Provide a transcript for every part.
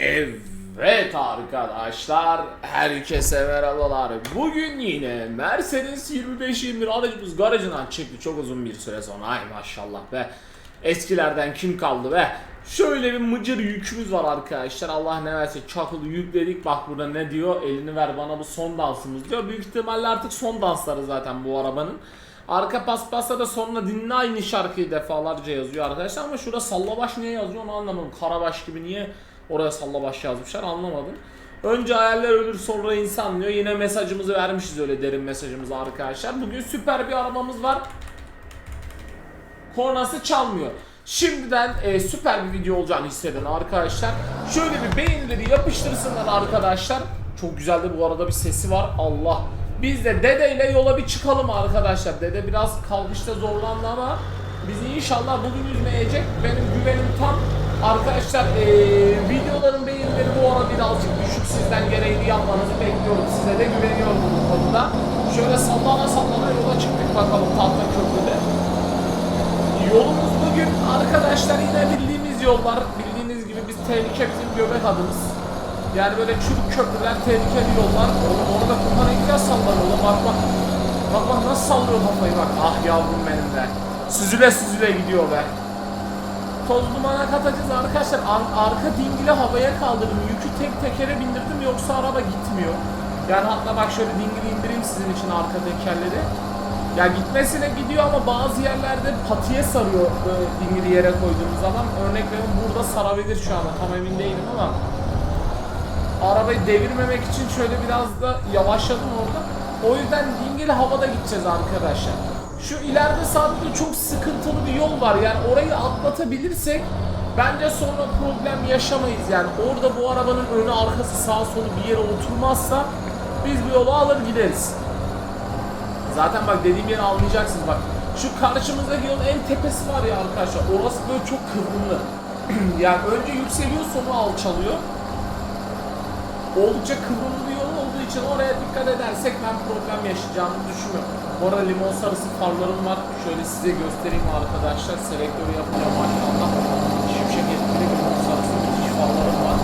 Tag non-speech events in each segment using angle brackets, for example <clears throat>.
Evet arkadaşlar, herkese merhabalar. Bugün yine Mercedes 2521 aracımız garajından çıktı çok uzun bir süre sonra. Ay maşallah be. Eskilerden kim kaldı be? Şöyle bir mıcır yükümüz var arkadaşlar. Allah ne verse çakılı yükledik. Bak burada ne diyor? Elini ver bana bu son dansımız diyor. Büyük ihtimalle artık son dansları zaten bu arabanın. Arka paspasta da sonuna dinle aynı şarkıyı defalarca yazıyor arkadaşlar ama şurada sallabaş niye yazıyor onu anlamadım. Karabaş gibi niye oraya sallabaş yazmışlar anlamadım. Önce hayaller ölür sonra insan diyor. Yine mesajımızı vermişiz öyle derin mesajımızı arkadaşlar. Bugün süper bir arabamız var. Kornası çalmıyor. Şimdiden e, süper bir video olacağını hisseden arkadaşlar şöyle bir beğenileri yapıştırsınlar arkadaşlar. Çok güzel de bu arada bir sesi var. Allah. Biz de Dede ile yola bir çıkalım arkadaşlar. Dede biraz kalkışta zorlandı ama bizi inşallah bugün üzmeyecek. Benim güvenim tam. Arkadaşlar e, videoların beğenileri bu ara birazcık düşük. Sizden gereğini yapmanızı bekliyorum. Size de güveniyorum bu konuda. Şöyle sallana sallana yola çıktık bakalım tahta köprüde. Yolumuz bugün arkadaşlar yine bildiğimiz yollar. Bildiğiniz gibi biz tehlike bizim göbek adımız. Yani böyle çürük köprüler, tehlikeli yollar. Oğlum orada kumara gideceğiz sallar oğlum bak bak. Bak bak nasıl sallıyor kafayı bak. Ah yavrum benim be. Süzüle süzüle gidiyor be. Toz dumana katacağız arkadaşlar. Ar- arka dingili havaya kaldırdım. Yükü tek tekere bindirdim yoksa araba gitmiyor. Yani hatta bak şöyle dingili indireyim sizin için arka tekerleri. Ya gitmesine gidiyor ama bazı yerlerde patiye sarıyor e, dingili yere koyduğumuz zaman. Örnek veriyorum burada sarabilir şu anda tam emin değilim ama arabayı devirmemek için şöyle biraz da yavaşladım orada. O yüzden dingili havada gideceğiz arkadaşlar. Şu ileride sağda çok sıkıntılı bir yol var yani orayı atlatabilirsek bence sonra problem yaşamayız yani. Orada bu arabanın önü arkası sağ solu bir yere oturmazsa biz bu yolu alır gideriz. Zaten bak dediğim yeri anlayacaksınız bak. Şu karşımızdaki yolun en tepesi var ya arkadaşlar. Orası böyle çok kıvrımlı. <clears throat> yani önce yükseliyor sonra alçalıyor. Oldukça kıvrımlı bir yol için oraya dikkat edersek ben problem yaşayacağımı düşünmüyorum. Bu arada limon sarısı farlarım var. Şöyle size göstereyim arkadaşlar. Selektörü yapınca maşallah. Şimşek etkili limon sarısı müthiş farlarım var.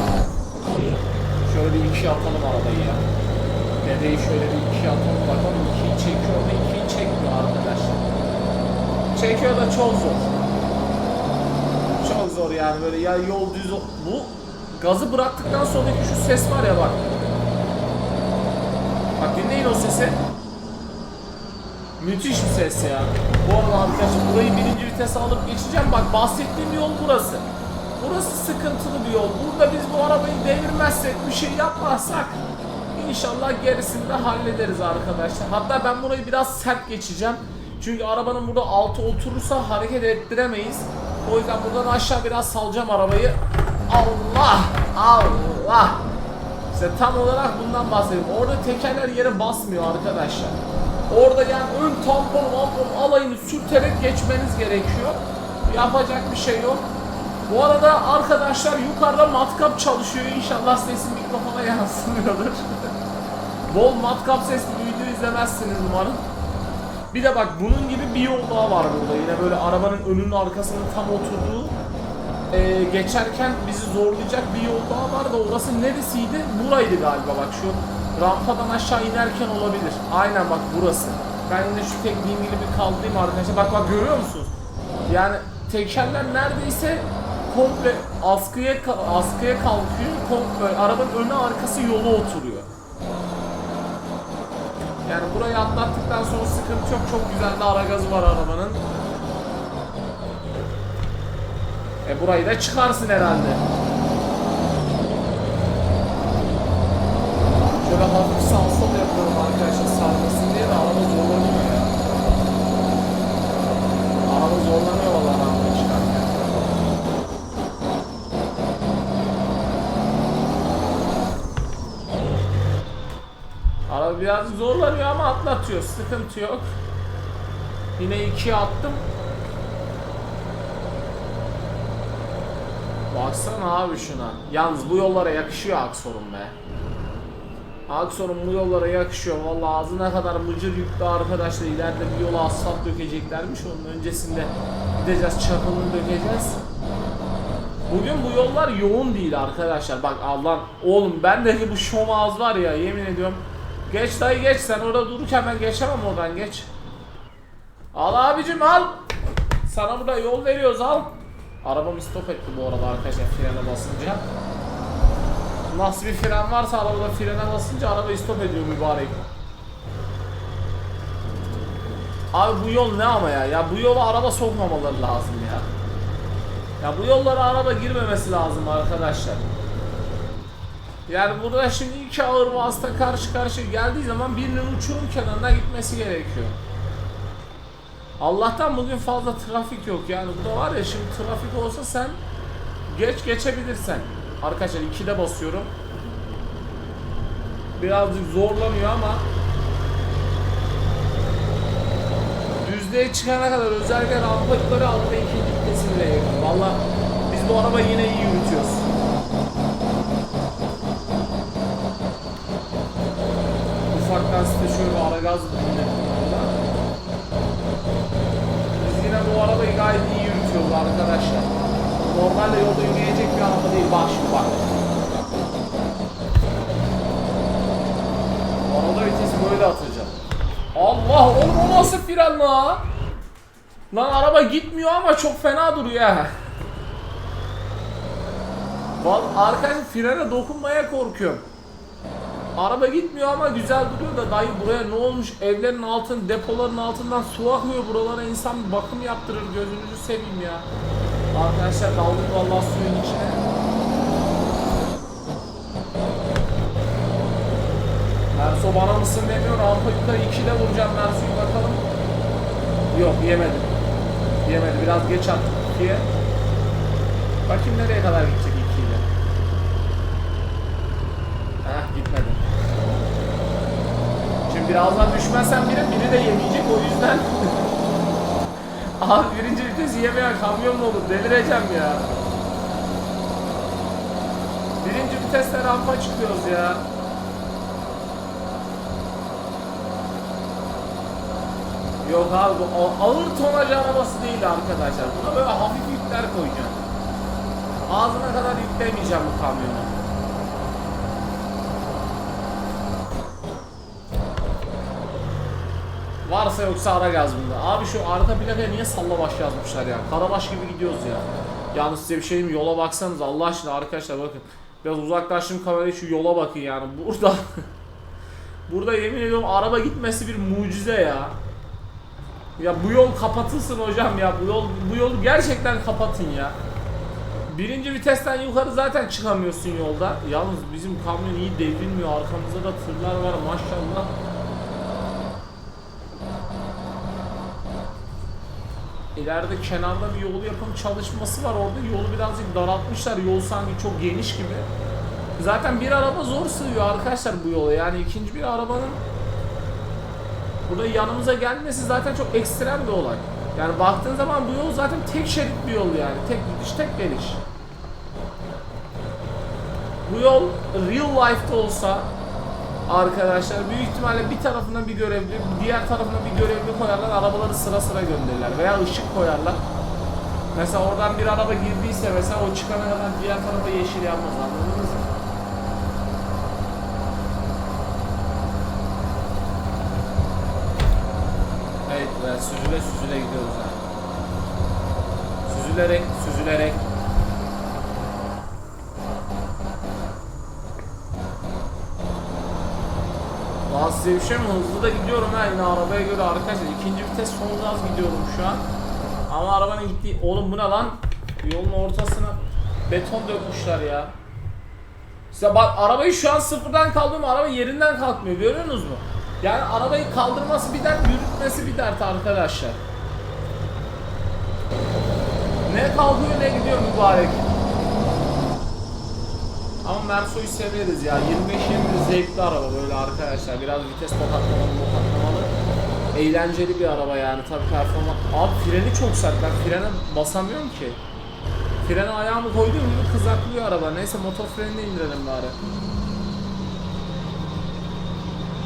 Şöyle bir ikiye atalım arabayı ya. Dedeyi şöyle bir ikiye atalım bakalım. İkiyi çekiyor mu? İkiyi çekmiyor arkadaşlar. Çekiyor da çok zor. Çok zor yani böyle ya yol düz Bu gazı bıraktıktan sonraki şu ses var ya bak. Bak dinleyin o sesi. Müthiş bir ses ya. Bu arada arkadaşlar burayı birinci vitese alıp geçeceğim. Bak bahsettiğim yol burası. Burası sıkıntılı bir yol. Burada biz bu arabayı devirmezsek, bir şey yapmazsak inşallah gerisini de hallederiz arkadaşlar. Hatta ben burayı biraz sert geçeceğim. Çünkü arabanın burada altı oturursa hareket ettiremeyiz. O yüzden buradan aşağı biraz salacağım arabayı. Allah! Allah! İşte tam olarak bundan bahsediyorum. Orada tekerler yere basmıyor arkadaşlar. Orada yani ön tampon tampon alayını sürterek geçmeniz gerekiyor. Yapacak bir şey yok. Bu arada arkadaşlar yukarıda matkap çalışıyor. İnşallah sesim mikrofona yansımıyordur. <laughs> Bol matkap sesli bir video izlemezsiniz umarım. Bir de bak bunun gibi bir yol daha var burada. Yine böyle arabanın önünün arkasının tam oturduğu e, geçerken bizi zorlayacak bir yol daha var da orası neresiydi? Buraydı galiba bak şu rampadan aşağı inerken olabilir. Aynen bak burası. Ben yine şu tekniğin gibi bir arkadaşlar. Bak bak görüyor musunuz? Yani tekerler neredeyse komple askıya askıya kalkıyor. Komple arabanın önü arkası yola oturuyor. Yani burayı atlattıktan sonra sıkıntı yok. Çok güzel de ara gazı var arabanın. E burayı da çıkarsın herhalde. Şöyle hafif sağ sol yapıyorum arkadaşlar sarmasın diye de araba zorlanıyor ya. Araba zorlanıyor valla rampa çıkarken. Araba biraz zorlanıyor ama atlatıyor. Sıkıntı yok. Yine ikiye attım. Baksana abi şuna. Yalnız bu yollara yakışıyor Aksor'un be. Aksor'un bu yollara yakışıyor. Vallahi ağzına kadar mıcır yüklü arkadaşlar. İleride bir yola asfalt dökeceklermiş. Onun öncesinde gideceğiz çakılını dökeceğiz. Bugün bu yollar yoğun değil arkadaşlar. Bak Allah oğlum bendeki bu şom ağız var ya yemin ediyorum. Geç dayı geç sen orada dururken ben geçemem oradan geç. Al abicim al. Sana burada yol veriyoruz al. Arabam stop etti bu arada arkadaşlar frene basınca. Nasıl bir fren varsa arabada frene basınca araba stop ediyor mübarek. Abi bu yol ne ama ya? Ya bu yola araba sokmamaları lazım ya. Ya bu yollara araba girmemesi lazım arkadaşlar. Yani burada şimdi iki ağır vasıta karşı karşıya geldiği zaman birinin uçurum kenarına gitmesi gerekiyor. Allah'tan bugün fazla trafik yok yani burada var ya şimdi trafik olsa sen geç geçebilirsen. Arkadaşlar 2'de basıyorum. Birazcık zorlanıyor ama düzlüğe çıkana kadar özellikle rampa yukarı altta ikinci vitesi bile yakın. Valla biz bu arabayı yine iyi yürütüyoruz. Ufaktan size şöyle bir ara gaz dinledim valla. Biz yine bu arabayı gayet iyi yürütüyoruz arkadaşlar. Normalde yolda yürüyecek bir araba değil. Bak şimdi bak. Arada vitesi böyle atacağım. Allah oğlum o nasıl fren la? Lan araba gitmiyor ama çok fena duruyor ha. Vallahi arkadaşlar frene dokunmaya korkuyorum. Araba gitmiyor ama güzel duruyor da dayı buraya ne olmuş evlerin altın depoların altından su akıyor buralara insan bir bakım yaptırır gözünüzü seveyim ya. Arkadaşlar daldık vallahi suyun içine. Merso bana mısın demiyor. Rampa yukarı 2'de vuracağım Merso'yu bakalım. Yok yemedi. Yemedi. Biraz geç attık 2'ye. Bakayım nereye kadar gidecek 2 ile. Heh gitmedi. Şimdi birazdan düşmezsem biri, biri de yemeyecek o yüzden. <laughs> Abi birinci vitesi yemeyen kamyon mu olur? Delireceğim ya. Birinci viteste rampa çıkıyoruz ya. Yok abi bu ağır tonaj arabası değil arkadaşlar. Buna böyle hafif yükler koyacağım. Ağzına kadar yüklemeyeceğim bu kamyonu. Varsa yoksa ara gaz bunda. Abi şu arka plakaya niye sallabaş yazmışlar ya? Karabaş gibi gidiyoruz ya. Yalnız size bir şey mi? yola baksanız Allah aşkına arkadaşlar bakın. Biraz uzaklaştım kamerayı şu yola bakın yani. Burada <laughs> Burada yemin ediyorum araba gitmesi bir mucize ya. Ya bu yol kapatılsın hocam ya. Bu yol bu yolu gerçekten kapatın ya. Birinci vitesten yukarı zaten çıkamıyorsun yolda. Yalnız bizim kamyon iyi devrilmiyor. Arkamızda da tırlar var maşallah. İleride kenarda bir yolu yapım çalışması var orada. Yolu birazcık daraltmışlar. Yol sanki çok geniş gibi. Zaten bir araba zor sığıyor arkadaşlar bu yola. Yani ikinci bir arabanın burada yanımıza gelmesi zaten çok ekstrem bir olay. Yani baktığın zaman bu yol zaten tek şerit bir yol yani. Tek gidiş tek geliş. Bu yol real life'da olsa arkadaşlar büyük ihtimalle bir tarafına bir görevli, diğer tarafına bir görevli koyarlar, arabaları sıra sıra gönderirler veya ışık koyarlar. Mesela oradan bir araba girdiyse mesela o çıkana kadar diğer tarafa yeşil yanmaz anladınız mı? Evet süzüle süzüle gidiyoruz ha. Süzülerek süzülerek. Mi? Hızlı da gidiyorum ha yine arabaya göre arkadaşlar. İkinci vites son gaz gidiyorum şu an. Ama arabanın gittiği... Oğlum bu ne lan? Yolun ortasına beton dökmüşler ya. Size bak arabayı şu an sıfırdan kaldırıyorum araba yerinden kalkmıyor görüyorsunuz mu? Yani arabayı kaldırması bir dert yürütmesi bir dert arkadaşlar. Ne kalkıyor ne gidiyor mübarek. Ama Merso'yu severiz ya. 25-20 zevkli araba böyle arkadaşlar. Biraz vites tokatlamalı tokatlamalı. Eğlenceli bir araba yani tabii performans. Abi freni çok sert. Ben frene basamıyorum ki. Frene ayağımı koyduğum gibi kızaklıyor araba. Neyse motor frenini indirelim bari.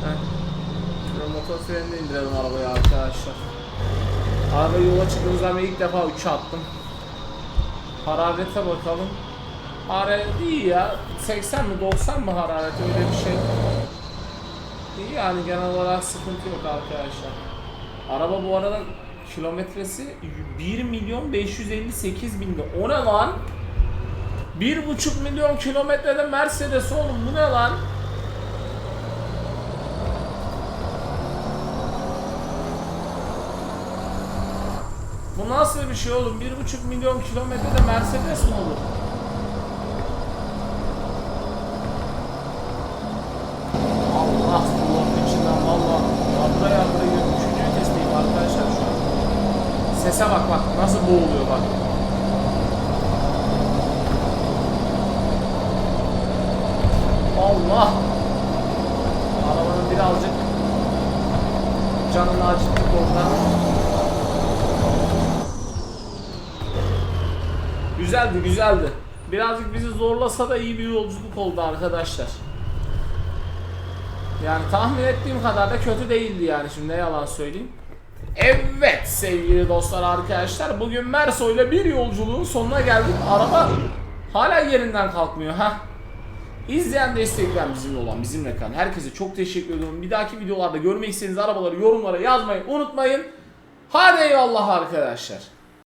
Heh. Motor frenini indirelim arabaya arkadaşlar. Araba yola çıktığımızdan beri ilk defa 3'e attım. Hararete bakalım. Hararet iyi ya. 80 mi 90 mı hararet öyle bir şey. İyi yani genel olarak sıkıntı yok arkadaşlar. Araba bu arada kilometresi 1 milyon 558 binde. O ne lan? 1,5 milyon kilometrede Mercedes oğlum bu ne lan? Bu nasıl bir şey oğlum? 1,5 milyon kilometrede Mercedes mi olur? Allah kulağımın içinden valla yardıra yardıra gidiyor. Üçüncü vitesteyim arkadaşlar şu an. Sese bak bak nasıl boğuluyor bak. Allah! Arabanın birazcık canını acıttık orada. Güzeldi güzeldi. Birazcık bizi zorlasa da iyi bir yolculuk oldu arkadaşlar. Yani tahmin ettiğim kadar da kötü değildi yani şimdi ne yalan söyleyeyim. Evet sevgili dostlar arkadaşlar bugün Merso ile bir yolculuğun sonuna geldik. Araba hala yerinden kalkmıyor ha. İzleyen destekleyen bizimle olan bizimle kalan herkese çok teşekkür ediyorum. Bir dahaki videolarda görmek istediğiniz arabaları yorumlara yazmayı unutmayın. Hadi eyvallah arkadaşlar.